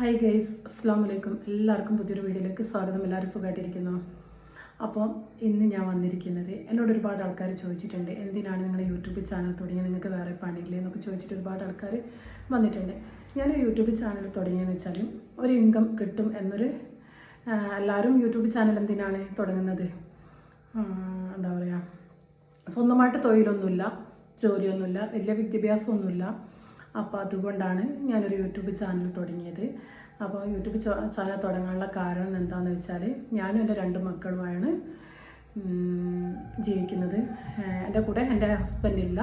Hi guys അസ്സാം വലൈക്കും എല്ലാവർക്കും പുതിയൊരു വീഡിയോയിലേക്ക് സ്വാഗതം. എല്ലാവരും സുഖമായിട്ടിരിക്കുന്നു? അപ്പോൾ ഇന്ന് ഞാൻ വന്നിരിക്കുന്നത് എന്നോട് ഒരുപാട് ആൾക്കാർ ചോദിച്ചിട്ടുണ്ട്. എന്തിനാണ് നിങ്ങൾ യൂട്യൂബ് ചാനൽ തുടങ്ങിയത്? നിങ്ങൾക്ക് വേറെ പണിയില്ലേ എന്നൊക്കെ ചോദിച്ചിട്ട് ഒരുപാട് ആൾക്കാർ വന്നിട്ടുണ്ട്. ഞാനൊരു യൂട്യൂബ് ചാനൽ തുടങ്ങിയെന്ന് വെച്ചാൽ ഒരു ഇൻകം കിട്ടും എന്നൊരു എല്ലാവരും യൂട്യൂബ് ചാനൽ എന്തിനാണ് തുടങ്ങുന്നത്? എന്താ പറയുക സ്വന്തമായിട്ട് തൊഴിലൊന്നുമില്ല ജോലിയൊന്നുമില്ല വലിയ വിദ്യാഭ്യാസമൊന്നുമില്ല അപ്പോൾ അതുകൊണ്ടാണ് ഞാനൊരു യൂട്യൂബ് ചാനൽ തുടങ്ങിയത്. അപ്പോൾ യൂട്യൂബ് ചാനൽ തുടങ്ങാനുള്ള കാരണം എന്താണെന്ന് വെച്ചാൽ ഞാനും എന്റെ രണ്ട് മക്കളുമാണ് ജീവിക്കുന്നത്. എന്റെ കൂടെ എന്റെ ഹസ്ബൻഡ് ഇല്ല.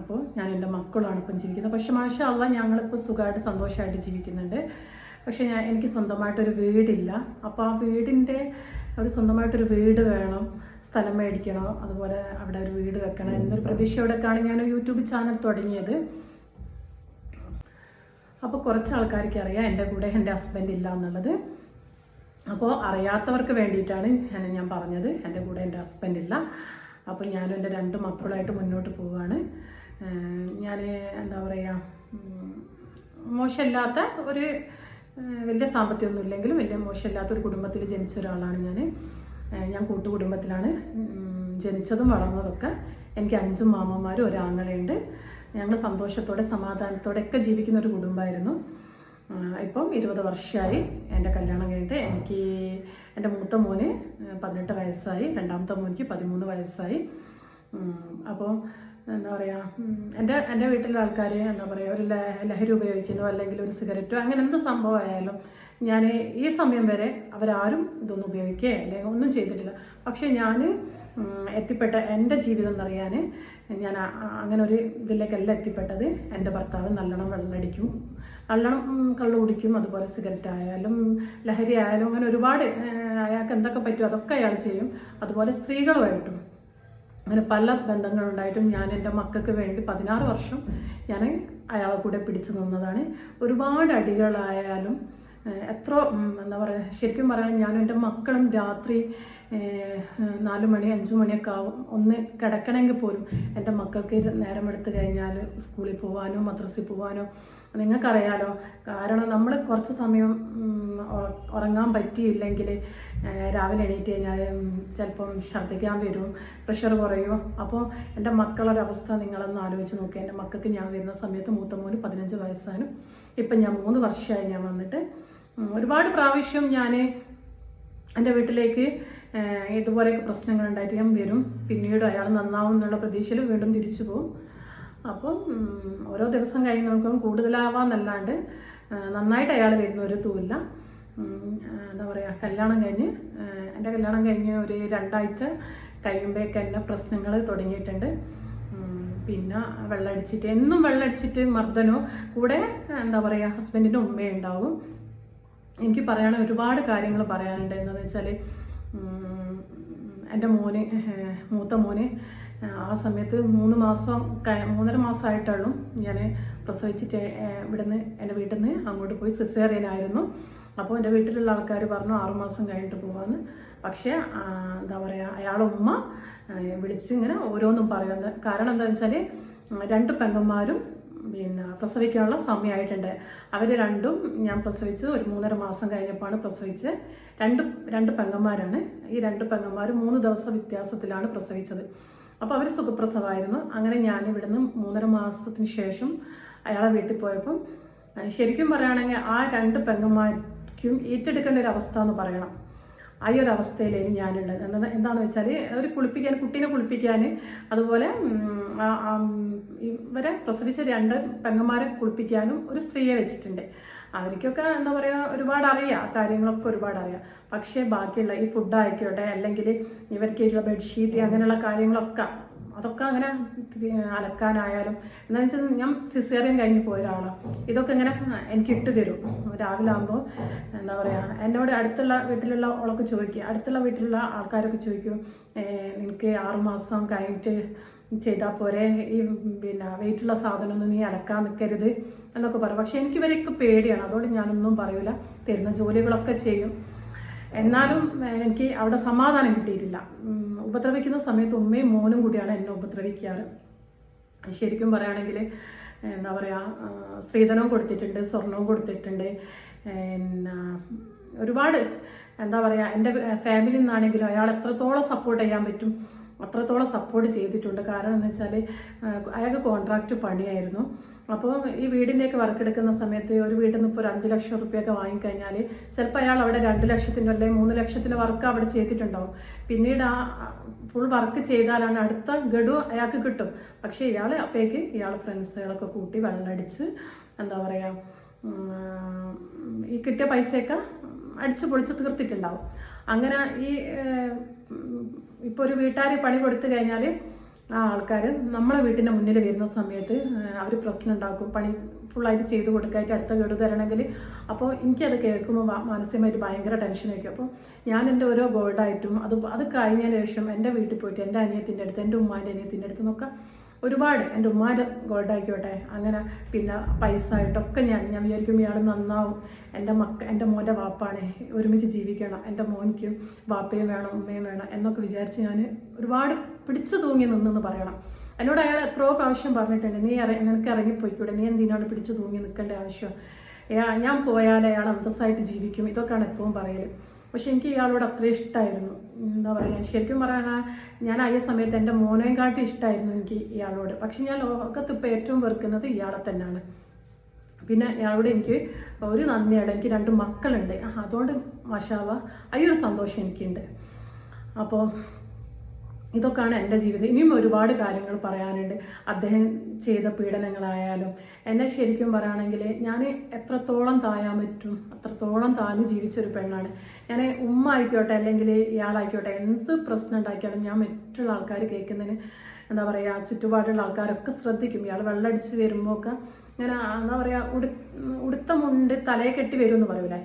അപ്പോൾ ഞാൻ എന്റെ മക്കളാണ് ഇപ്പം ജീവിക്കുന്നത്. പക്ഷെ മാഷ അല്ല ഞങ്ങളിപ്പോൾ സുഖമായിട്ട് സന്തോഷമായിട്ട് ജീവിക്കുന്നുണ്ട്. പക്ഷേ ഞാൻ എനിക്ക് സ്വന്തമായിട്ടൊരു വീടില്ല. അപ്പോൾ ആ വീടിന്റെ ഒരു സ്വന്തമായിട്ടൊരു വീട് വേണം. സ്ഥലം മേടിക്കണോ? അതുപോലെ അവിടെ ഒരു വീട് വെക്കണം? എന്നൊരു പ്രതീക്ഷയോടൊക്കെയാണ് ഞാൻ യൂട്യൂബ് ചാനൽ തുടങ്ങിയത്. അപ്പോൾ കുറച്ച് ആൾക്കാർക്ക് അറിയാം എന്റെ കൂടെ എന്റെ ഹസ്ബൻഡ് ഇല്ല എന്നുള്ളത്. അപ്പോൾ അറിയാത്തവർക്ക് വേണ്ടിയിട്ടാണ് ഞാൻ പറഞ്ഞത്. എന്റെ കൂടെ എന്റെ ഹസ്ബൻഡ് ഇല്ല. അപ്പോൾ ഞാനും എന്റെ രണ്ട് മക്കളായിട്ട് മുന്നോട്ട് പോവുകയാണ് ഞാൻ എന്താ പറയുക മോശമില്ലാത്ത ഒരു വലിയ സാമ്പത്തികമൊന്നും ഇല്ലെങ്കിലും വലിയ മോശമില്ലാത്ത ഒരു കുടുംബത്തിൽ ജനിച്ച ഒരാളാണ് ഞാൻ ഞാൻ കൂട്ടുകുടുംബത്തിലാണ് ജനിച്ചതും വളർന്നതൊക്കെ. എനിക്ക് അഞ്ചും മാമന്മാരും ഒരു ഞങ്ങൾ സന്തോഷത്തോടെ സമാധാനത്തോടെ ഒക്കെ ജീവിക്കുന്ന ഒരു കുടുംബമായിരുന്നു ഇപ്പം ഇരുപത് വർഷമായി എന്റെ കല്യാണം കഴിഞ്ഞിട്ട് എനിക്ക് എന്റെ മൂത്ത മോന് പതിനെട്ട് വയസ്സായി രണ്ടാമത്തെ മോനിക്ക് പതിമൂന്ന് വയസ്സായി. അപ്പോൾ എന്താ പറയുക എന്റെ എന്റെ വീട്ടിലെ ആൾക്കാർ എന്താ പറയുക ഒരു ലഹരി ഉപയോഗിക്കുന്നു അല്ലെങ്കിൽ ഒരു സിഗരറ്റോ അങ്ങനെ എന്ത് സംഭവമായാലും ഞാൻ ഈ സമയം വരെ അവരാരും ഇതൊന്നും ഉപയോഗിക്കുകയോ അല്ലെങ്കിൽ ഒന്നും ചെയ്തിട്ടില്ല. പക്ഷെ ഞാൻ എത്തിപ്പെട്ട എന്റെ ജീവിതം എന്നറിയാൻ ഞാൻ അങ്ങനെ ഒരു ഇതിലേക്കല്ല എത്തിപ്പെട്ടത്. എന്റെ ഭർത്താവ് നല്ലോണം വെള്ളടിക്കും നല്ലോണം കള്ളു കുടിക്കും. അതുപോലെ സിഗരറ്റ് ആയാലും ലഹരി ആയാലും അങ്ങനെ ഒരുപാട് അയാൾക്ക് എന്തൊക്കെ പറ്റുമോ അതൊക്കെ അയാൾ ചെയ്യും. അതുപോലെ സ്ത്രീകളുമായിട്ടും അങ്ങനെ പല ബന്ധങ്ങളുണ്ടായിട്ടും ഞാൻ എന്റെ മക്കൾക്ക് വേണ്ടി പതിനാറ് വർഷം ഞാൻ അയാളെ കൂടെ പിടിച്ചു നിന്നതാണ്. ഒരുപാട് അടികളായാലും എത്ര എന്താ പറയുക ശരിക്കും പറയുകയാണെങ്കിൽ ഞാനും എന്റെ മക്കളും രാത്രി നാല് മണി അഞ്ച് മണിയൊക്കെ ആവും. ഒന്ന് കിടക്കണമെങ്കിൽ പോലും എന്റെ മക്കൾക്ക് നേരം എടുത്തു കഴിഞ്ഞാൽ സ്കൂളിൽ പോകാനോ മദ്രസയിൽ പോകാനോ നിങ്ങൾക്കറിയാലോ. കാരണം നമ്മൾ കുറച്ച് സമയം ഉറങ്ങാൻ പറ്റിയില്ലെങ്കിൽ രാവിലെ എണീറ്റ് കഴിഞ്ഞാൽ ചിലപ്പം ഛർദ്ദിക്കാൻ വരും പ്രഷർ കുറയും. അപ്പോൾ എന്റെ മക്കളൊരവസ്ഥ നിങ്ങളൊന്ന് ആലോചിച്ച് നോക്കുക എന്റെ മക്കൾക്ക് ഞാൻ വരുന്ന സമയത്ത് മൂത്ത മോന് പതിനഞ്ച് വയസ്സാണ്. ഇപ്പം ഞാൻ മൂന്ന് വർഷമായി ഞാൻ വന്നിട്ട് ഒരുപാട് പ്രാവശ്യം ഞാൻ എന്റെ വീട്ടിലേക്ക് ഇതുപോലെയൊക്കെ പ്രശ്നങ്ങൾ ഉണ്ടായിട്ട് ഞാൻ വരും. പിന്നീട് അയാൾ നന്നാവും എന്നുള്ള പ്രതീക്ഷയിൽ വീണ്ടും തിരിച്ചു പോകും അപ്പം ഓരോ ദിവസം കഴിഞ്ഞ് നോക്കുമ്പോൾ കൂടുതലാവാന്നല്ലാണ്ട് നന്നായിട്ട് അയാൾ വരുന്ന ഒരു തൂല്ല എന്താ പറയുക കല്യാണം കഴിഞ്ഞ് എന്റെ കല്യാണം കഴിഞ്ഞ് ഒരു രണ്ടാഴ്ച കഴിയുമ്പോഴേക്ക് എന്നെ പ്രശ്നങ്ങൾ തുടങ്ങിയിട്ടുണ്ട്. പിന്നെ വെള്ളമടിച്ചിട്ട് എന്നും വെള്ളമടിച്ചിട്ട് മർദ്ദനോ കൂടെ എന്താ പറയുക ഹസ്ബൻഡിന്റെ ഉമ്മയുണ്ടാവും. എനിക്ക് പറയാൻ ഒരുപാട് കാര്യങ്ങൾ പറയാനുണ്ട്. എന്താണെന്ന് വെച്ചാൽ എന്റെ മോനെ മൂത്ത മോനെ ആ സമയത്ത് മൂന്ന് മാസം മൂന്നര മാസമായിട്ടുള്ളൂ ഞാൻ പ്രസവിച്ചിട്ട് ഇവിടുന്ന് എന്റെ വീട്ടിൽ നിന്ന് അങ്ങോട്ട് പോയി സിസേറിയനായിരുന്നു. അപ്പോൾ എന്റെ വീട്ടിലുള്ള ആൾക്കാർ പറഞ്ഞു ആറുമാസം കഴിഞ്ഞിട്ട് പോകാമെന്ന് പക്ഷേ എന്താ പറയുക അയാളുടെ ഉമ്മ വിളിച്ച് ഇങ്ങനെ ഓരോന്നും പറയുന്നത്. കാരണം എന്താണെന്ന് വെച്ചാൽ രണ്ട് പെങ്ങന്മാരും പിന്നെ പ്രസവിക്കാനുള്ള സമയമായിട്ടുണ്ട് അവർ രണ്ടും ഞാൻ പ്രസവിച്ചത് ഒരു മൂന്നര മാസം കഴിഞ്ഞപ്പോഴാണ് പ്രസവിച്ച് രണ്ട് രണ്ട് പെങ്ങന്മാരാണ്. ഈ രണ്ട് പെങ്ങന്മാർ മൂന്ന് ദിവസം വ്യത്യാസത്തിലാണ് പ്രസവിച്ചത്. അപ്പോൾ അവർ സുഖപ്രസവമായിരുന്നു അങ്ങനെ ഞാൻ ഇവിടുന്ന് മൂന്നര മാസത്തിന് ശേഷം അയാളെ വീട്ടിൽ പോയപ്പം ശരിക്കും പറയുകയാണെങ്കിൽ ആ രണ്ട് പെങ്ങന്മാർക്കും ഏറ്റെടുക്കേണ്ട ഒരു അവസ്ഥ എന്ന് പറയണം. ആ ഒരു അവസ്ഥയിലേക്ക് ഞാനുള്ളത്. എന്താ എന്താണെന്ന് വെച്ചാൽ അവർ കുളിപ്പിക്കാൻ കുട്ടീനെ കുളിപ്പിക്കാൻ അതുപോലെ ഇവരെ പ്രസവിച്ച രണ്ട് പെങ്ങന്മാരെ കുളിപ്പിക്കാനും ഒരു സ്ത്രീയെ വെച്ചിട്ടുണ്ട്. അവർക്കൊക്കെ എന്താ പറയുക ഒരുപാട് അറിയാം. കാര്യങ്ങളൊക്കെ ഒരുപാട് അറിയാം. പക്ഷേ ബാക്കിയുള്ള ഈ ഫുഡ് ആയിക്കോട്ടെ അല്ലെങ്കിൽ ഇവർക്കുള്ള ബെഡ്ഷീറ്റ് അങ്ങനെയുള്ള കാര്യങ്ങളൊക്കെ അതൊക്കെ അങ്ങനെ അലക്കാനായാലും എന്താ വെച്ചാൽ ഞാൻ സിസേറിയൻ കഴിഞ്ഞ് പോയ ഒരാളാണ് ഇതൊക്കെ ഇങ്ങനെ എനിക്ക് ഇട്ട് തരും. രാവിലെ ആകുമ്പോൾ എന്താ പറയുക എന്നോട് അടുത്തുള്ള വീട്ടിലുള്ള ഓളൊക്കെ ചോദിക്കുക അടുത്തുള്ള വീട്ടിലുള്ള ആൾക്കാരൊക്കെ ചോദിക്കും എനിക്ക് ആറുമാസം കഴിഞ്ഞിട്ട് ചെയ്താൽ പോരെ ഈ പിന്നെ വെയിറ്റുള്ള സാധനമൊന്നും നീ അലക്കാൻ നിൽക്കരുത് എന്നൊക്കെ പറയും. പക്ഷെ എനിക്ക് ഇവരെയൊക്കെ പേടിയാണ്. അതുകൊണ്ട് ഞാനൊന്നും പറയൂല. തരുന്ന ജോലികളൊക്കെ ചെയ്യും. എന്നാലും എനിക്ക് അവിടെ സമാധാനം കിട്ടിയിട്ടില്ല. ഉപദ്രവിക്കുന്ന സമയത്ത് ഉമ്മയും മോനും കൂടിയാണ് എന്നെ ഉപദ്രവിക്കാറ്. ശരിക്കും പറയുകയാണെങ്കിൽ എന്താ പറയുക സ്ത്രീധനവും കൊടുത്തിട്ടുണ്ട് സ്വർണവും കൊടുത്തിട്ടുണ്ട്. പിന്നെ ഒരുപാട് എന്താ പറയുക എന്റെ ഫാമിലിയിൽ നിന്നാണെങ്കിലും അയാൾ എത്രത്തോളം സപ്പോർട്ട് ചെയ്യാൻ പറ്റും. അത്രത്തോളം സപ്പോർട്ട് ചെയ്തിട്ടുണ്ട്. കാരണം എന്ന് വെച്ചാൽ അയാൾക്ക് കോൺട്രാക്റ്റ് പണിയായിരുന്നു. അപ്പോൾ ഈ വീടിന്റെയൊക്കെ വർക്ക് എടുക്കുന്ന സമയത്ത് ഒരു വീട്ടിൽ നിന്ന് ഇപ്പോൾ ഒരു അഞ്ച് ലക്ഷം റുപ്യൊക്കെ വാങ്ങിക്കഴിഞ്ഞാൽ ചിലപ്പോൾ അയാൾ അവിടെ രണ്ട് ലക്ഷത്തിന്റെ അല്ലെങ്കിൽ മൂന്ന് ലക്ഷത്തിന്റെ വർക്ക് അവിടെ ചെയ്തിട്ടുണ്ടാവും. പിന്നീട് ആ ഫുൾ വർക്ക് ചെയ്താലാണ് അടുത്ത ഗഡു അയാൾക്ക് കിട്ടും. പക്ഷേ ഇയാൾ അപ്പോഴേക്ക് ഇയാൾ ഫ്രണ്ട്സുകളൊക്കെ കൂട്ടി വെള്ളമടിച്ച് എന്താ പറയുക ഈ കിട്ടിയ പൈസയൊക്കെ അടിച്ചു പൊളിച്ച് തീർത്തിട്ടുണ്ടാവും. അങ്ങനെ ഈ ഇപ്പോൾ ഒരു വീട്ടുകാർ പണി കൊടുത്തു കഴിഞ്ഞാൽ ആ ആൾക്കാർ നമ്മളെ വീട്ടിന്റെ മുന്നിൽ വരുന്ന സമയത്ത് അവർ പ്രശ്നം ഉണ്ടാക്കും പണി ഫുള്ളായിട്ട് ചെയ്ത് കൊടുക്കാനായിട്ട് അടുത്ത ഗഡു തരണമെങ്കിൽ അപ്പോൾ എനിക്കത് കേൾക്കുമ്പോൾ മാനസികമായിട്ട് ഭയങ്കര ടെൻഷനായിരിക്കും. അപ്പോൾ ഞാൻ എന്റെ ഓരോ ഗോൾഡായിട്ടും അത് അത് കഴിഞ്ഞതിന് ശേഷം എന്റെ വീട്ടിൽ പോയിട്ട് എന്റെ അനിയത്തിന്റെ അടുത്ത് എന്റെ ഉമ്മാന്റെ അനിയത്തിന്റെ അടുത്ത് നിന്നൊക്കെ ഒരുപാട് എന്റെ ഉമ്മാര് ഗോൾഡായിക്കോട്ടെ അങ്ങനെ പിന്നെ പൈസ ആയിട്ടൊക്കെ ഞാൻ ഞാൻ വിചാരിക്കും ഇയാൾ നന്നാവും. എന്റെ മക്ക എന്റെ മോന്റെ വാപ്പാണ് ഒരുമിച്ച് ജീവിക്കണം. എന്റെ മോനിക്ക് വാപ്പയും വേണം ഉമ്മയും വേണം എന്നൊക്കെ വിചാരിച്ച് ഞാൻ ഒരുപാട് പിടിച്ചു തൂങ്ങി നിന്നെന്ന് പറയണം. എന്നോട് അയാൾ എത്രയോ പ്രാവശ്യം പറഞ്ഞിട്ടുണ്ട് നീ ഇറ നിനക്ക് ഇറങ്ങിപ്പോയിക്കൂടെ? നീ എന്തിനാണ് പിടിച്ചു തൂങ്ങി നിൽക്കേണ്ട ആവശ്യം? ഞാൻ പോയാൽ അയാൾ അന്തസ്സായിട്ട് ജീവിക്കും ഇതൊക്കെയാണ് എപ്പോഴും പറയൽ പക്ഷെ എനിക്ക് ഇയാളോട് അത്ര ഇഷ്ടമായിരുന്നു എന്താ പറയുക ശരിക്കും പറയണ ഞാൻ ആയ സമയത്ത് എന്റെ മോനെയും കാട്ടി ഇഷ്ടമായിരുന്നു എനിക്ക് ഇയാളോട്. പക്ഷെ ഞാൻ ലോകത്ത് ഇപ്പോൾ ഏറ്റവും വെറുക്കുന്നത് ഇയാളെ തന്നെയാണ്. പിന്നെ ഇയാളോട് എനിക്ക് ഒരു നന്ദിയാണ് എനിക്ക് രണ്ട് മക്കളുണ്ട്. അതുകൊണ്ട് മഷാവ അയ്യൊരു സന്തോഷം എനിക്കുണ്ട്. അപ്പോൾ ഇതൊക്കെയാണ് എന്റെ ജീവിതം. ഇനിയും ഒരുപാട് കാര്യങ്ങൾ പറയാനുണ്ട്. അദ്ദേഹം ചെയ്ത പീഡനങ്ങളായാലും. എന്നെ ശരിക്കും പറയുകയാണെങ്കിൽ ഞാൻ എത്രത്തോളം താഴാൻ പറ്റും അത്രത്തോളം താഴ്ന്ന് ജീവിച്ചൊരു പെണ്ണാണ്. ഞാൻ ഉമ്മ ആയിക്കോട്ടെ അല്ലെങ്കിൽ ഇയാളായിക്കോട്ടെ എന്ത് പ്രശ്നം ഉണ്ടാക്കിയാലും ഞാൻ മറ്റുള്ള ആൾക്കാർ കേൾക്കുന്നതിന് എന്താ പറയുക ചുറ്റുപാടുള്ള ആൾക്കാരൊക്കെ ശ്രദ്ധിക്കും. ഇയാൾ വെള്ളമടിച്ച് വരുമ്പോൾ ഒക്കെ ഞാൻ എന്താ പറയുക ഉടു ഉടുത്തമുണ്ട് തലയെ കെട്ടി വരും എന്ന് പറയൂലേ?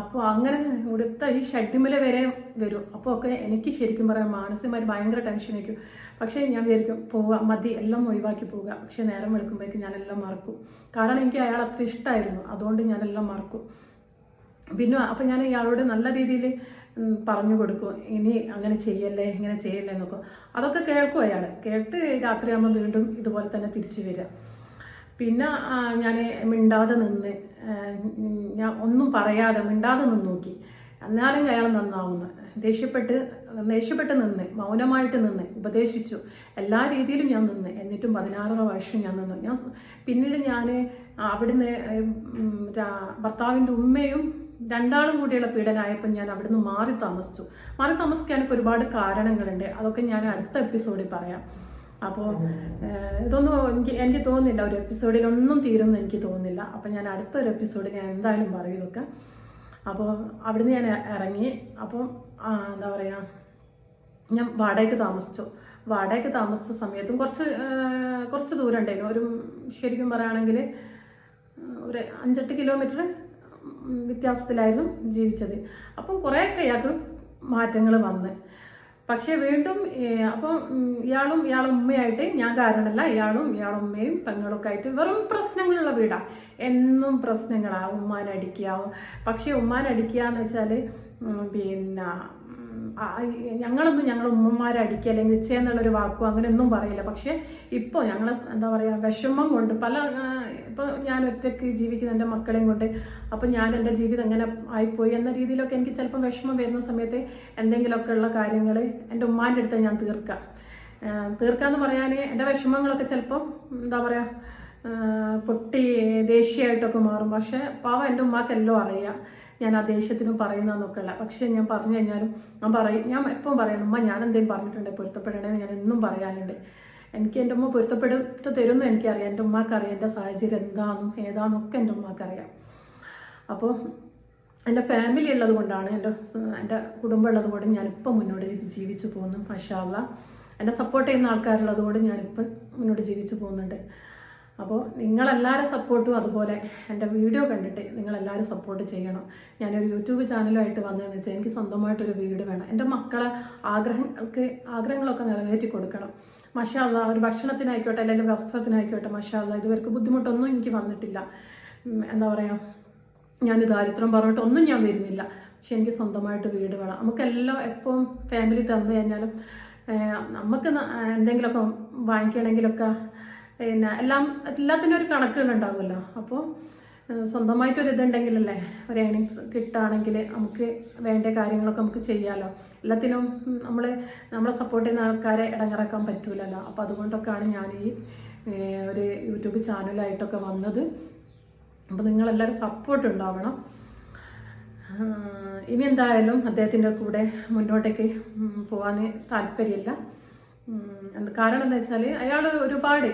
അപ്പോൾ അങ്ങനെ ഉടുത്ത ഈ ഷഡ്ഡിമല വരെ വരും. അപ്പോൾ ഒക്കെ എനിക്ക് ശരിക്കും പറയാം മാനസികമായി ഭയങ്കര ടെൻഷൻ ആയിരിക്കും. പക്ഷേ ഞാൻ വിചാരിക്കും പോവുക മതി എല്ലാം ഒഴിവാക്കി പോവുക. പക്ഷേ നേരം വെളുക്കുമ്പോഴേക്കും ഞാനെല്ലാം മറക്കും. കാരണം എനിക്ക് അയാൾ അത്ര ഇഷ്ടമായിരുന്നു അതുകൊണ്ട് ഞാനെല്ലാം മറക്കും. പിന്നെ അപ്പം ഞാൻ ഇയാളോട് നല്ല രീതിയിൽ പറഞ്ഞു കൊടുക്കും. ഇനി അങ്ങനെ ചെയ്യല്ലേ ഇങ്ങനെ ചെയ്യല്ലേ എന്നൊക്കെ. അതൊക്കെ കേൾക്കും അയാൾ കേട്ട് രാത്രിയാകുമ്പോൾ വീണ്ടും ഇതുപോലെ തന്നെ തിരിച്ചു വരിക പിന്നെ ഞാൻ മിണ്ടാതെ നിന്ന് ഞാൻ ഒന്നും പറയാതെ മിണ്ടാതെ നിന്ന് നോക്കി. എന്നാലും അയാൾ നന്നാവുന്നു. ദേഷ്യപ്പെട്ട് ദേഷ്യപ്പെട്ട് നിന്ന് മൗനമായിട്ട് നിന്ന് ഉപദേശിച്ചു. എല്ലാ രീതിയിലും ഞാൻ നിന്ന്. എന്നിട്ടും പതിനാറര വർഷം ഞാൻ നിന്നു. ഞാൻ പിന്നീട് ഞാൻ അവിടുന്ന് ഭർത്താവിന്റെ ഉമ്മയും രണ്ടാളും കൂടിയുള്ള പീഡനായപ്പോൾ ഞാൻ അവിടുന്ന് മാറി താമസിച്ചു. മാറി താമസിക്കാനൊക്കെ ഒരുപാട് കാരണങ്ങളുണ്ട്. അതൊക്കെ ഞാൻ അടുത്ത എപ്പിസോഡിൽ പറയാം. അപ്പോൾ ഇതൊന്നും എനിക്ക് എനിക്ക് തോന്നുന്നില്ല. ഒരു എപ്പിസോഡിൽ ഒന്നും തീരുമെന്ന് എനിക്ക് തോന്നുന്നില്ല. അപ്പോൾ ഞാൻ അടുത്തൊരു എപ്പിസോഡിൽ ഞാൻ എന്തായാലും പറയും ഇതൊക്കെ. അപ്പോൾ അവിടുന്ന് ഞാൻ ഇറങ്ങി അപ്പം എന്താ പറയുക ഞാൻ വാടകയ്ക്ക് താമസിച്ചു. വാടകയ്ക്ക് താമസിച്ച സമയത്തും കുറച്ച് കുറച്ച് ദൂരം ഉണ്ടായിരുന്നു ഒരു ശരിക്കും പറയുകയാണെങ്കിൽ ഒരു അഞ്ചെട്ട് കിലോമീറ്റർ വ്യത്യാസത്തിലായിരുന്നു ജീവിച്ചത്. അപ്പം കുറേയൊക്കെ അയാൾക്ക് മാറ്റങ്ങൾ വന്ന്. പക്ഷേ വീണ്ടും അപ്പം ഇയാളും ഇയാളെ ഉമ്മയായിട്ട് ഞാൻ കാരണമല്ല ഇയാളും ഇയാളെ ഉമ്മയും പെങ്ങളൊക്കെ ആയിട്ട് വെറും പ്രശ്നങ്ങളുള്ള വീടാ. എന്നും പ്രശ്നങ്ങളാണ് ഉമ്മാനടിക്കുക പക്ഷേ ഉമ്മാനടിക്കുക എന്ന് വെച്ചാൽ പിന്നെ ഞങ്ങളൊന്നും ഞങ്ങൾ ഉമ്മമാരെ അടിക്കുക അല്ലെങ്കിൽ നിശ്ചയെന്നുള്ളൊരു വാക്കോ അങ്ങനെയൊന്നും പറയില്ല. പക്ഷേ ഇപ്പോൾ ഞങ്ങൾ എന്താ പറയുക വിഷമം കൊണ്ട് പല ഇപ്പോൾ ഞാൻ ഒറ്റയ്ക്ക് ജീവിക്കുന്ന എന്റെ മക്കളെയും കൊണ്ട് അപ്പോൾ ഞാൻ എന്റെ ജീവിതം എങ്ങനെ ആയിപ്പോയി എന്ന രീതിയിലൊക്കെ എനിക്ക് ചിലപ്പം വിഷമം വരുന്ന സമയത്ത് എന്തെങ്കിലുമൊക്കെ ഉള്ള കാര്യങ്ങൾ എന്റെ ഉമ്മാന്റെ അടുത്ത് ഞാൻ തീർക്കാം തീർക്കാന്ന് പറയാൻ എന്റെ വിഷമങ്ങളൊക്കെ ചിലപ്പം എന്താ പറയുക പൊട്ടി ദേഷ്യമായിട്ടൊക്കെ മാറും. പക്ഷേ പാവം എന്റെ ഉമ്മാക്കെല്ലാം അറിയാം. ഞാൻ ആ ദേഷ്യത്തിനും പറയുന്നതെന്നൊക്കെ അല്ല. പക്ഷേ ഞാൻ പറഞ്ഞു കഴിഞ്ഞാലും ഞാൻ പറയും ഞാൻ എപ്പം പറയണം ഉമ്മ ഞാൻ എന്തെങ്കിലും പറഞ്ഞിട്ടുണ്ട് പൊരുത്തപ്പെടണേന്ന് ഞാൻ എന്നും പറയാനുണ്ട് എനിക്ക് എന്റെ ഉമ്മ പൊരുത്തപ്പെട്ട് തരുമെന്ന് എനിക്കറിയാം. എന്റെ ഉമ്മാക്കറിയാം. എന്റെ സാഹചര്യം എന്താണെന്നും ഏതാണെന്നൊക്കെ എന്റെ ഉമ്മാക്കറിയാം. അപ്പോൾ എന്റെ ഫാമിലി ഉള്ളത് കൊണ്ടാണ് എന്റെ എന്റെ കുടുംബം ഉള്ളത് കൊണ്ട് ഞാനിപ്പം മുന്നോട്ട് ജീവിച്ചു പോകുന്നു മഷാല്ല എന്നെ സപ്പോർട്ട് ചെയ്യുന്ന ആൾക്കാരുള്ളത് കൊണ്ട് ഞാനിപ്പം മുന്നോട്ട് ജീവിച്ചു പോകുന്നുണ്ട്. അപ്പോൾ നിങ്ങളെല്ലാവരും സപ്പോർട്ടും അതുപോലെ എന്റെ വീഡിയോ കണ്ടിട്ട് നിങ്ങളെല്ലാവരും സപ്പോർട്ട് ചെയ്യണം. ഞാനൊരു യൂട്യൂബ് ചാനലുമായിട്ട് വന്നതെന്ന് വെച്ചാൽ എനിക്ക് സ്വന്തമായിട്ടൊരു വീട് വേണം. എന്റെ മക്കളെ ആഗ്രഹങ്ങൾക്ക് ആഗ്രഹങ്ങളൊക്കെ നിറവേറ്റി കൊടുക്കണം. മഷാല്ല ഒരു ഭക്ഷണത്തിനായിക്കോട്ടെ അല്ലെങ്കിൽ വസ്ത്രത്തിനായിക്കോട്ടെ മഷാല്ല ഇതുവർക്ക് ബുദ്ധിമുട്ടൊന്നും എനിക്ക് വന്നിട്ടില്ല. എന്താ പറയുക ഞാൻ ദാരിദ്ര്യം പറഞ്ഞിട്ട് ഒന്നും ഞാൻ വരുന്നില്ല. പക്ഷെ എനിക്ക് സ്വന്തമായിട്ട് വീട് വേണം. നമുക്കെല്ലാം എപ്പോഴും ഫാമിലി തന്നു കഴിഞ്ഞാലും നമുക്ക് എന്തെങ്കിലുമൊക്കെ വാങ്ങിക്കണമെങ്കിലൊക്കെ പിന്നെ എല്ലാം എല്ലാത്തിനും ഒരു കണക്കുകളുണ്ടാവുമല്ലോ അപ്പോൾ സ്വന്തമായിട്ടൊരു ഇതുണ്ടെങ്കിലല്ലേ ഒരു ഏണിങ്സ് കിട്ടുകയാണെങ്കിൽ നമുക്ക് വേണ്ട കാര്യങ്ങളൊക്കെ നമുക്ക് ചെയ്യാമല്ലോ എല്ലാത്തിനും നമ്മൾ നമ്മളെ സപ്പോർട്ട് ചെയ്യുന്ന ആൾക്കാരെ ഇടങ്ങിറക്കാൻ പറ്റൂലല്ലോ. അപ്പോൾ അതുകൊണ്ടൊക്കെയാണ് ഞാൻ ഈ ഒരു യൂട്യൂബ് ചാനലായിട്ടൊക്കെ വന്നത്. അപ്പോൾ നിങ്ങളെല്ലാവരും സപ്പോർട്ട് ഉണ്ടാവണം. ഇനി എന്തായാലും അദ്ദേഹത്തിന്റെ കൂടെ മുന്നോട്ടേക്ക് പോകാൻ താല്പര്യമില്ല. കാരണം എന്താ വെച്ചാൽ അയാൾ ഒരുപാട്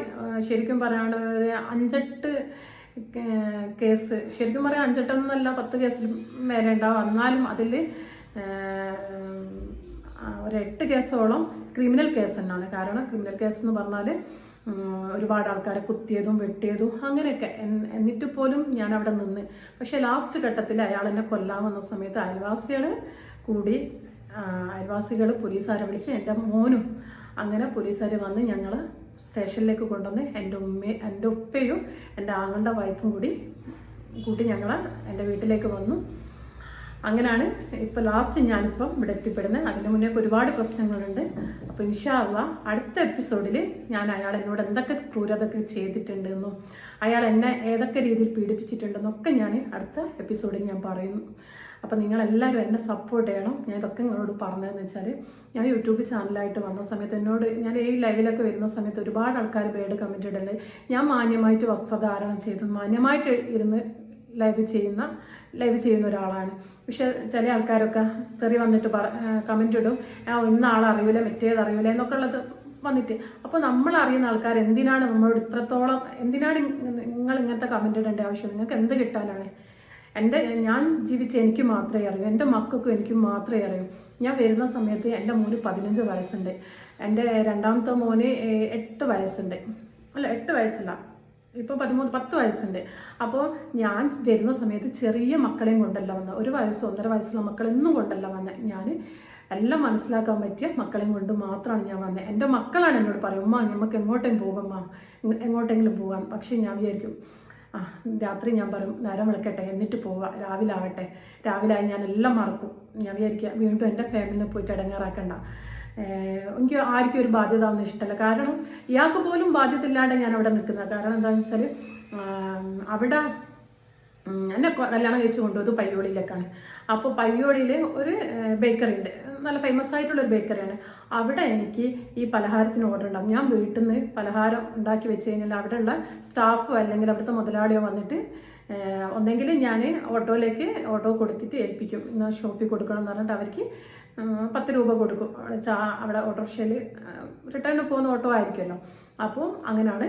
ശരിക്കും പറയാണ്ട് ഒരു അഞ്ചെട്ട് കേസ് ശരിക്കും പറയാം അഞ്ചെട്ടൊന്നല്ല പത്ത് കേസിൽ മേലെ ഉണ്ടാവും. എന്നാലും അതിൽ ഒരു എട്ട് കേസോളം ക്രിമിനൽ കേസ് തന്നെയാണ്. കാരണം ക്രിമിനൽ കേസ് എന്ന് പറഞ്ഞാൽ ഒരുപാട് ആൾക്കാരെ കുത്തിയതും വെട്ടിയതും അങ്ങനെയൊക്കെ. എന്നിട്ട് പോലും ഞാൻ അവിടെ നിന്ന്. പക്ഷേ ലാസ്റ്റ് ഘട്ടത്തിൽ അയാൾ എന്നെ കൊല്ലാൻ വന്ന സമയത്ത് അയൽവാസികൾ കൂടി അയൽവാസികൾ പോലീസുകാരെ വിളിച്ച് എന്റെ മോനും അങ്ങനെ പോലീസുകാർ വന്ന് ഞങ്ങൾ സ്റ്റേഷനിലേക്ക് കൊണ്ടുവന്ന് എന്റെ ഉമ്മയും എന്റെ ഉപ്പയും എന്റെ ആങ്ങളുടെ വൈഫും കൂടി കൂട്ടി ഞങ്ങൾ എന്റെ വീട്ടിലേക്ക് വന്നു. അങ്ങനെയാണ് ഇപ്പോൾ ലാസ്റ്റ് ഞാനിപ്പം ഇവിടെ എത്തിപ്പെടുന്നത്. അതിന് മുന്നേ ഒരുപാട് പ്രശ്നങ്ങളുണ്ട്. അപ്പോൾ ഇൻഷാല്ല അടുത്ത എപ്പിസോഡിൽ ഞാൻ അയാൾ എന്നോട് എന്തൊക്കെ ക്രൂരതകൾ ചെയ്തിട്ടുണ്ടെന്നും അയാൾ എന്നെ ഏതൊക്കെ രീതിയിൽ പീഡിപ്പിച്ചിട്ടുണ്ടെന്നൊക്കെ ഞാൻ അടുത്ത എപ്പിസോഡിൽ ഞാൻ പറയുന്നു. അപ്പോൾ നിങ്ങളെല്ലാവരും എന്നെ സപ്പോർട്ട് ചെയ്യണം. ഞാൻ ഇതൊക്കെ നിങ്ങളോട് പറഞ്ഞതെന്ന് വെച്ചാൽ ഞാൻ യൂട്യൂബ് ചാനലായിട്ട് വന്ന സമയത്ത് എന്നോട് ഞാൻ ഈ ലൈവിലൊക്കെ വരുന്ന സമയത്ത് ഒരുപാട് ആൾക്കാർ ബേഡ് കമന്റ് ഇടൽ ഞാൻ മാന്യമായിട്ട് വസ്ത്രധാരണം ചെയ്ത്. മാന്യമായിട്ട് ഇരുന്ന് ലൈവ് ചെയ്യുന്ന ലൈവ് ചെയ്യുന്ന ഒരാളാണ്. പക്ഷെ ചില ആൾക്കാരൊക്കെ തെറി വന്നിട്ട് പറ കമന്റ് ഇടും. ഇന്ന ആൾ അറിയില്ല മറ്റേത് അറിയില്ല എന്നൊക്കെ ഉള്ളത് വന്നിട്ട്. അപ്പോൾ നമ്മൾ അറിയുന്ന ആൾക്കാർ എന്തിനാണ് നമ്മളോട് ഇത്രത്തോളം എന്തിനാണ് നിങ്ങൾ ഇങ്ങനത്തെ കമന്റ് ഇടേണ്ട ആവശ്യം? നിങ്ങൾക്ക് എന്ത് കിട്ടാനാണ്? എന്റെ ഞാൻ ജീവിച്ച എനിക്ക് മാത്രമേ അറിയൂ. എന്റെ മക്കൾക്കും എനിക്ക് മാത്രമേ അറിയൂ. ഞാൻ വരുന്ന സമയത്ത് എന്റെ മോന് പതിനഞ്ച് വയസ്സുണ്ട്. എന്റെ രണ്ടാമത്തെ മോന് എട്ട് വയസ്സുണ്ട്. അല്ല എട്ട് വയസ്സല്ല. ഇപ്പോൾ പതിമൂന്ന് പത്ത് വയസ്സുണ്ട്. അപ്പോൾ ഞാൻ വരുന്ന സമയത്ത് ചെറിയ മക്കളെയും കൊണ്ടല്ല വന്നത് ഒരു വയസ്സ് ഒന്നര വയസ്സുള്ള മക്കളൊന്നും കൊണ്ടല്ല വന്നത് ഞാൻ എല്ലാം മനസ്സിലാക്കാൻ പറ്റിയ മക്കളെയും കൊണ്ട് മാത്രമാണ് ഞാൻ വന്നത് എന്റെ മക്കളാണ് എന്നോട് പറയും ഉമ്മ നമുക്ക് എങ്ങോട്ടെങ്കിലും പോകുമ്മ എങ്ങോട്ടെങ്കിലും പോകാം. പക്ഷേ ഞാൻ വിചാരിക്കും ആ രാത്രി ഞാൻ പറയും നേരം വിളിക്കട്ടെ എന്നിട്ട് പോവാം രാവിലെ ആവട്ടെ രാവിലെ ആയി ഞാൻ എല്ലാം മറക്കും. ഞാൻ വിചാരിക്കുക വീണ്ടും എന്റെ ഫാമിലിനെ പോയിട്ട് ഇടങ്ങാറാക്കണ്ട. എനിക്ക് ആർക്കും ഒരു ബാധ്യത ഒന്നും ഇഷ്ടമല്ല കാരണം ഇയാൾക്ക് പോലും ബാധ്യത ഇല്ലാണ്ട് ഞാൻ അവിടെ നിൽക്കുന്നത്. കാരണം എന്താണെന്ന് വെച്ചാൽ അവിടെ എന്നെ കല്യാണം കഴിച്ച് കൊണ്ടുപോയത് പയ്യോളിയിലേക്കാണ്. അപ്പോൾ പയ്യോളിയിൽ ഒരു ബേക്കറി ഉണ്ട്. നല്ല ഫേമസ് ആയിട്ടുള്ള ഒരു ബേക്കറിയാണ് അവിടെ എനിക്ക് ഈ പലഹാരത്തിന് ഓർഡർ ഉണ്ടാകും ഞാൻ വീട്ടിൽ നിന്ന് പലഹാരം ഉണ്ടാക്കി വെച്ച് കഴിഞ്ഞാൽ അവിടെയുള്ള സ്റ്റാഫോ അല്ലെങ്കിൽ അവിടുത്തെ മുതലാളിയോ വന്നിട്ട് ഒന്നെങ്കിൽ ഞാൻ ഓട്ടോയിലേക്ക് ഓട്ടോ കൊടുത്തിട്ട് ഏൽപ്പിക്കും. എന്നാൽ ഷോപ്പിൽ കൊടുക്കണം എന്ന് പറഞ്ഞിട്ട് അവർക്ക് പത്ത് രൂപ കൊടുക്കും. അവിടെ ചാ അവിടെ ഓട്ടോറിക്ഷയിൽ റിട്ടേൺ പോകുന്ന ഓട്ടോ ആയിരിക്കുമല്ലോ. അപ്പോൾ അങ്ങനെയാണ്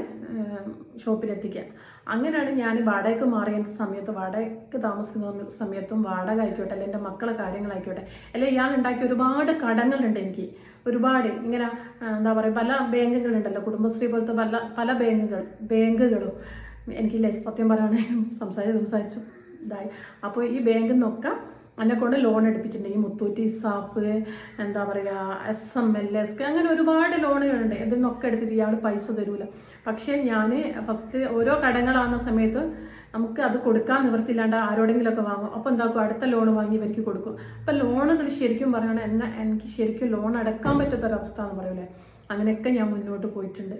ഷോപ്പിലെത്തിക്കുക. അങ്ങനെയാണ് ഞാൻ വാടകയ്ക്ക് മാറിയ സമയത്ത് വാടകയ്ക്ക് താമസിക്കുന്ന സമയത്തും വാടക ആയിക്കോട്ടെ അല്ലെങ്കിൽ എന്റെ മക്കളെ കാര്യങ്ങളായിക്കോട്ടെ അല്ലെങ്കിൽ ഇയാൾ ഉണ്ടാക്കിയ ഒരുപാട് കടങ്ങളുണ്ട് എനിക്ക്. ഒരുപാട് ഇങ്ങനെ എന്താ പറയുക പല ബാങ്കുകളുണ്ടല്ലോ കുടുംബശ്രീ പോലത്തെ പല പല ബാങ്കുകൾ ബാങ്കുകളും. എനിക്കില്ല സത്യം പറയുകയാണെങ്കിൽ സംസാരിച്ച് സംസാരിച്ചു. ഇതായി. അപ്പോൾ ഈ ബാങ്കിൽ നിന്നൊക്കെ എന്നെ കൊണ്ട് ലോൺ എടുപ്പിച്ചിട്ടുണ്ട്. മുത്തൂറ്റി സാഫ് എന്താ പറയുക എസ് എം എൽ എസ് അങ്ങനെ ഒരുപാട് ലോണുകളുണ്ട് ഇതിൽ നിന്നൊക്കെ എടുത്തിട്ട് ഇയാൾ പൈസ തരൂല. പക്ഷേ ഞാൻ ഫസ്റ്റ് ഓരോ കടങ്ങളാകുന്ന സമയത്ത് നമുക്ക് അത് കൊടുക്കാൻ നിവൃത്തിയില്ലാണ്ട് ആരോടെങ്കിലുമൊക്കെ വാങ്ങും. അപ്പോൾ എന്താക്കും? അടുത്ത ലോൺ വാങ്ങി ഇവർക്ക് കൊടുക്കും. അപ്പം ലോണുകൾ ശരിക്കും പറയുകയാണെങ്കിൽ എന്നെ എനിക്ക് ശരിക്കും ലോൺ അടക്കാൻ പറ്റാത്തൊരവസ്ഥ എന്ന് പറയൂലേ? അങ്ങനെയൊക്കെ ഞാൻ മുന്നോട്ട് പോയിട്ടുണ്ട്.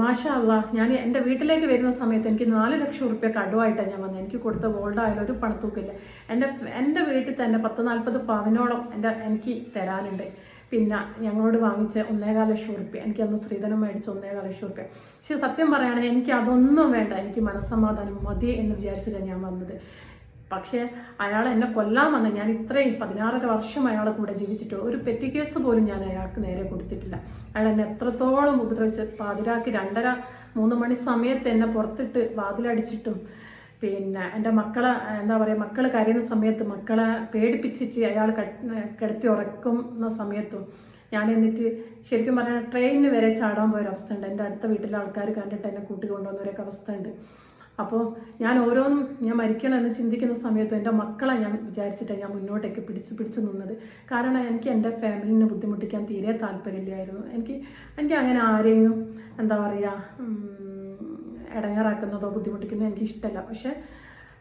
മാഷാ അള്ളാഹ് ഞാൻ എന്റെ വീട്ടിലേക്ക് വരുന്ന സമയത്ത് എനിക്ക് നാല് ലക്ഷം റുപ്യ കടുവായിട്ടാണ് ഞാൻ വന്നത്. എനിക്ക് കൊടുത്ത ഗോൾഡ് ആയാലും ഒരു പണത്തൂക്കില്ല. എന്റെ എന്റെ വീട്ടിൽ തന്നെ പത്ത് നാൽപ്പത് പവനോളം എന്റെ എനിക്ക് തരാനുണ്ട്. പിന്നെ ഞങ്ങളോട് വാങ്ങിച്ച ഒന്നേകാല ലക്ഷം റുപ്യ എനിക്ക് അന്ന് ശ്രീധനം മേടിച്ച ഒന്നേകാല ലക്ഷം റുപ്യ പക്ഷെ സത്യം പറയുകയാണെങ്കിൽ എനിക്ക് അതൊന്നും വേണ്ട. എനിക്ക് മനസ്സമാധാനം മതി എന്ന് വിചാരിച്ചിട്ടാണ് ഞാൻ വന്നത്. പക്ഷേ അയാൾ എന്നെ കൊല്ലാൻ വന്ന ഞാൻ ഇത്രയും പതിനാറര വർഷം അയാളെ കൂടെ ജീവിച്ചിട്ട് ഒരു പെറ്റി കേസ് പോലും ഞാൻ അയാൾക്ക് നേരെ കൊടുത്തിട്ടില്ല. അയാൾ എന്നെ എത്രത്തോളം ഉപദ്രവിച്ച് പാതിരാക്കി രണ്ടര മൂന്ന് മണി സമയത്ത് എന്നെ പുറത്തിട്ട് വാതിലടിച്ചിട്ടും പിന്നെ എന്റെ മക്കളെ എന്താ പറയുക മക്കൾ കരയുന്ന സമയത്ത് മക്കളെ പേടിപ്പിച്ചിട്ട് അയാൾ കിടത്തി ഉറക്കുന്ന സമയത്തും ഞാൻ എന്നിട്ട് ശരിക്കും പറഞ്ഞാൽ ട്രെയിനിന് വരെ ചാടാൻ പോയൊരവസ്ഥ ഉണ്ട് എന്റെ അടുത്ത വീട്ടിലെ ആൾക്കാർ കണ്ടിട്ട് എന്നെ കൂട്ടി കൊണ്ടുവന്നൊരൊക്കെ അവസ്ഥ ഉണ്ട് അപ്പോൾ ഞാൻ ഓരോന്നും ഞാൻ മരിക്കണമെന്ന് ചിന്തിക്കുന്ന സമയത്ത് എന്റെ മക്കളെ ഞാൻ വിചാരിച്ചിട്ടാണ് ഞാൻ മുന്നോട്ടേക്ക് പിടിച്ച് പിടിച്ച് നിന്നത്. കാരണം എനിക്ക് എന്റെ ഫാമിലിനെ ബുദ്ധിമുട്ടിക്കാൻ തീരെ താല്പര്യമില്ലായിരുന്നു. എനിക്ക് എനിക്ക് അങ്ങനെ ആരെയും എന്താ പറയുക ഇടങ്ങാറാക്കുന്നതോ ബുദ്ധിമുട്ടിക്കുന്നതോ എനിക്കിഷ്ടമല്ല പക്ഷേ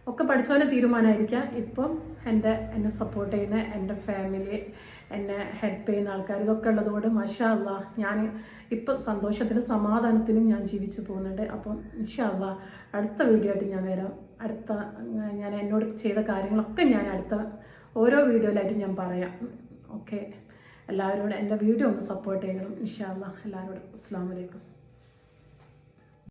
ഒക്കെ പഠിച്ചോനെ തീരുമാനമായിരിക്കാം ഇപ്പം എന്റെ എന്നെ സപ്പോർട്ട് ചെയ്യുന്ന എന്റെ ഫാമിലി എന്നെ ഹെൽപ്പ് ചെയ്യുന്ന ആൾക്കാർ ഇതൊക്കെ ഉള്ളതുകൊണ്ട് മഷാ അല്ല ഞാൻ ഇപ്പം സന്തോഷത്തിനും സമാധാനത്തിനും ഞാൻ ജീവിച്ചു പോകുന്നുണ്ട്. അപ്പം ഇൻഷാ അല്ലാ അടുത്ത വീഡിയോ ആയിട്ട് ഞാൻ വരാം. അടുത്ത ഞാൻ എന്നോട് ചെയ്ത കാര്യങ്ങളൊക്കെ ഞാൻ അടുത്ത ഓരോ വീഡിയോയിലായിട്ട് ഞാൻ പറയാം. ഓക്കെ എല്ലാവരോടും എന്റെ വീഡിയോ ഒന്ന് സപ്പോർട്ട് ചെയ്യണം. ഇൻഷാ അല്ലാ എല്ലാവരോടും. അസ്സാം വലൈക്കും